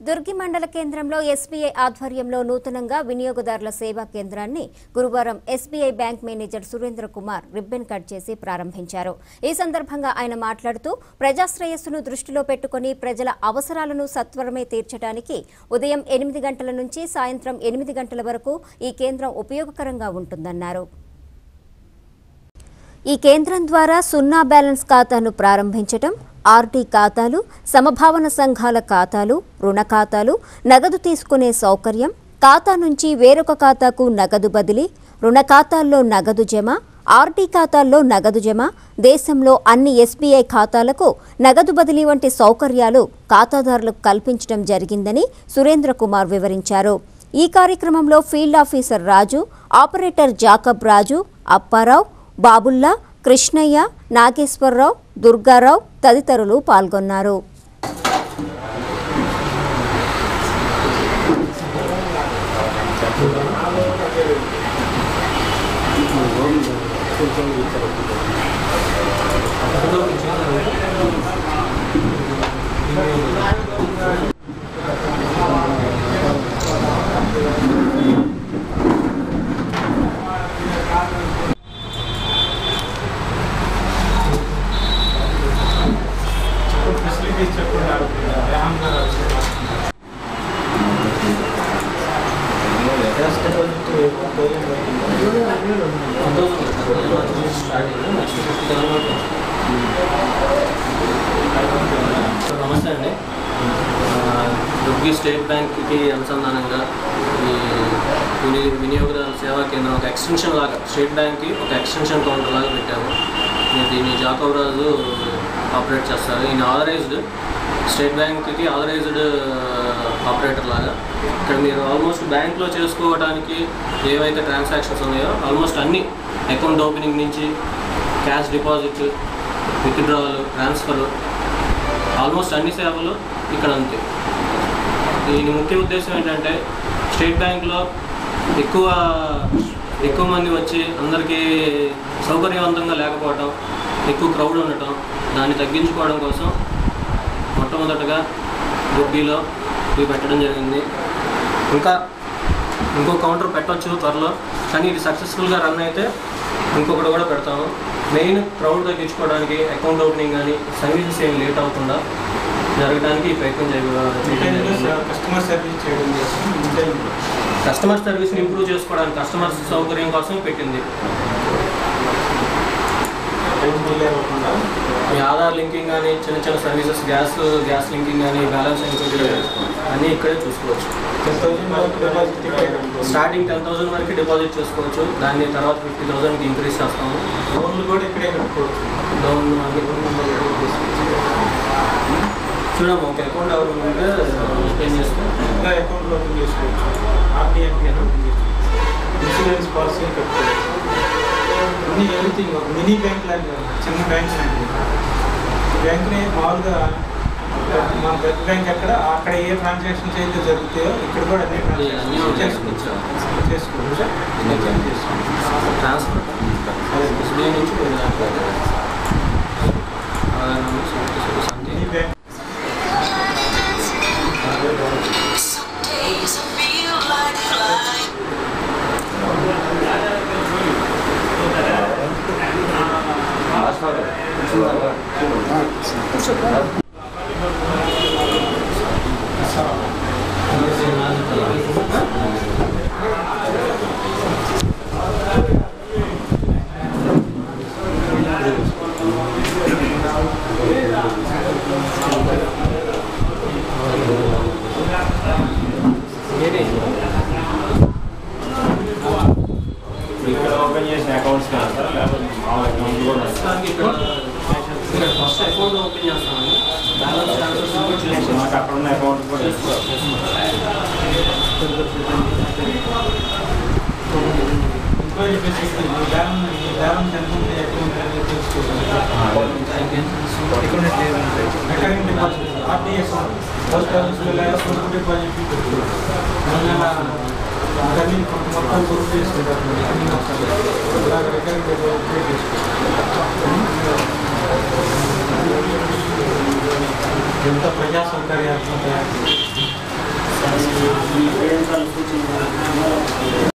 దుర్గి మండల కేంద్రంలో ఎస్బీఐ ఆధ్వర్యంలో నూతనంగా వినియోగదారుల సేవా కేంద్రాన్ని గురువారం SBI bank manager Surendra Kumar ribbon cut చేసి ప్రారంభించారు. ఈ సందర్భంగా ఆయన మాట్లాడుతూ ప్రజాశ్రేయస్సును దృష్టిలో పెట్టుకుని ప్రజల అవసరాలను సత్వరమే తీర్చడానికి ఉదయం ఎనిమిది గంటల నుంచి సాయంత్రం ఎనిమిది గంటల వరకు ఈ కేంద్రం ఉపయోగకరంగా ఉంటుందన్నారు. ఈ కేంద్రం ద్వారా సున్నా బ్యాలెన్స్ ఖాతాను ప్రారంభించటం ఆర్డీ ఖాతాలు సమభావన సంఘాల ఖాతాలు రుణ ఖాతాలు నగదు తీసుకునే సౌకర్యం ఖాతా నుంచి వేరొక ఖాతాకు నగదు బదిలీ రుణ ఖాతాల్లో నగదు జమ ఆర్డీ ఖాతాల్లో నగదు జమ దేశంలో అన్ని ఎస్బీఐ ఖాతాలకు నగదు బదిలీ వంటి సౌకర్యాలు ఖాతాదారులకు కల్పించడం జరిగిందని సురేంద్ర కుమార్ వివరించారు. ఈ కార్యక్రమంలో field officer Raju operator Jacob Raju Apparao Babulla Krishnaiah Nageswararao Durgarao తదితరులు పాల్గొన్నారు. ఫెసిలిటీస్ నమస్తే అండి. ఆ, స్టేట్ బ్యాంక్కి అనుసంధానంగా ఈ విని వినియోగదారుల సేవా కేంద్రం ఒక ఎక్స్టెన్షన్ లాగా స్టేట్ బ్యాంక్కి ఒక ఎక్స్టెన్షన్ కౌంటర్ లాగా పెట్టాము. దీన్ని జాకబ్ రాజు ఆపరేట్ చేస్తారు. ఈయన ఆథరైజ్డ్ స్టేట్ బ్యాంక్కి ఆథరైజ్డ్ ఆపరేటర్ లాగా. ఇక్కడ మీరు ఆల్మోస్ట్ బ్యాంక్లో చేసుకోవడానికి ఏవైతే ట్రాన్సాక్షన్స్ ఉన్నాయో ఆల్మోస్ట్ అన్ని అకౌంట్ ఓపెనింగ్ నుంచి cash deposit withdrawal transfer almost అన్ని సేవలు ఇక్కడ అంతే దీని ముఖ్య ఉద్దేశం ఏంటంటే స్టేట్ బ్యాంక్లో ఎక్కువ ఎక్కువ మంది వచ్చి అందరికీ సౌకర్యవంతంగా లేకపోవటం ఎక్కువ క్రౌడ్ ఉండటం దాన్ని తగ్గించుకోవడం కోసం మొట్టమొదటగా దుర్గిలో ఇవి పెట్టడం జరిగింది. ఇంకా ఇంకో కౌంటర్ పెట్టొచ్చు త్వరలో కానీ ఇది సక్సెస్ఫుల్గా రన్ అయితే ఇంకొకటి కూడా పెడతాము. మెయిన్ క్రౌడ్ తగ్గించుకోవడానికి అకౌంట్ ఓపెనింగ్ కానీ సర్వీసెస్ ఏమి లేట్ అవ్వకుండా జరగడానికి ఈ ప్రయత్నం కస్టమర్ సర్వీస్ చేయడం కస్టమర్ సర్వీస్ని ఇంప్రూవ్ చేసుకోవడానికి కస్టమర్ సౌకర్యం కోసం పెట్టింది. మీ ఆధార్ లింకింగ్ కానీ చిన్న చిన్న సర్వీసెస్ గ్యాస్ గ్యాస్ లింకింగ్ కానీ బ్యాలెన్స్ ఎంక్వైరీ అన్నీ ఇక్కడే చూసుకోవచ్చు. స్టార్టింగ్ టెన్ థౌసండ్ వరకు డిపాజిట్ చేసుకోవచ్చు. దాన్ని తర్వాత ఫిఫ్టీ థౌసండ్కి ఇంక్రీజ్ చేస్తాము. లోన్లు కూడా ఇక్కడే కట్టుకోవచ్చు. లోన్ చూడము ఒక అకౌంట్ ఎవరు ఉంటే ఓపెన్ చేస్తే. ఇంకా అకౌంట్ ఓపెన్ చేసుకోవచ్చు. చేసుకోవచ్చు. ఇన్సూరెన్స్ పాలసీ కట్టుకోవచ్చు. అన్ని ఎవ్రీథింగ్ ఒక మినీ బ్యాంక్ లాగా చిన్న బ్యాంక్ లాంటిది ఈ బ్యాంక్ని మామూలుగా మన పెద్ద బ్యాంక్ ఎక్కడ అక్కడ ఏ ట్రాన్సాక్షన్స్ అయితే జరుగుతాయో ఇక్కడ కూడా అన్ని ట్రాన్సాక్షన్స్ చేసుకోవచ్చు చేసుకోవచ్చు చేసుకోవచ్చు transfer شكرا Organization accounts first account open చేస్తామండి బ్యాలెన్స్ ట్రాన్స్ఫర్స్ కూడా చేసుకోవచ్చు. మాకు అక్కడ ఉన్న అకౌంట్ కూడా చేసుకోవచ్చు, ఎంక్వైరీ ఫెసిలిటీ బ్యాలెన్స్ బ్యాలెన్స్ ఎంత ఉంది అకౌంట్ అనేది తెలుసుకోవచ్చు రికరింగ్ డిపాజిట్ ఆర్టీఎస్ పోస్ట్ ఆఫీస్లో లేదా పొదుపు డిపాజిట్ అన్ని మొత్తం పొదుపు చేసుకుంటారు అన్ని మొత్తాలు ఇలాగ రికరింగ్ డిపాజిట్ చేసుకుంటారు ఎంత ప్రజా సౌకర్యాత్మక